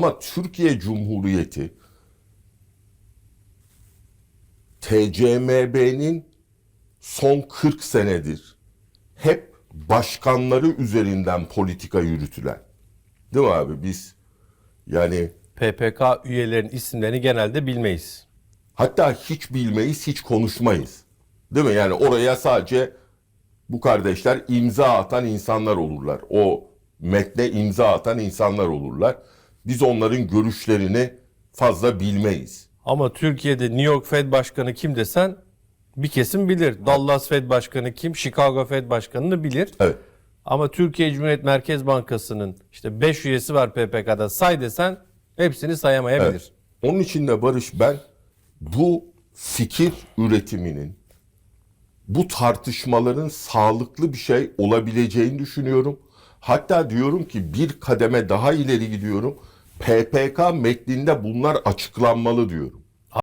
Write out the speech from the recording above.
Ama Türkiye Cumhuriyeti TCMB'nin son 40 senedir hep başkanları üzerinden politika yürütülen. Değil mi abi? Biz yani PPK üyelerinin isimlerini genelde bilmeyiz. hatta hiç bilmeyiz, hiç konuşmayız. Değil mi? Yani oraya sadece bu kardeşler imza atan insanlar olurlar. O metne imza atan insanlar olurlar. Biz onların görüşlerini fazla bilmeyiz. Ama Türkiye'de New York Fed Başkanı kim desen bir kesim bilir. Dallas Fed Başkanı kim, Chicago Fed Başkanı'nı bilir. Evet. Ama Türkiye Cumhuriyet Merkez Bankası'nın işte 5 üyesi var PPK'da say desen hepsini sayamayabilir. Evet. Onun için de Barış ben bu fikir üretiminin bu tartışmaların sağlıklı bir şey olabileceğini düşünüyorum. Hatta diyorum ki bir kademe daha ileri gidiyorum. PPK metninde bunlar açıklanmalı diyorum.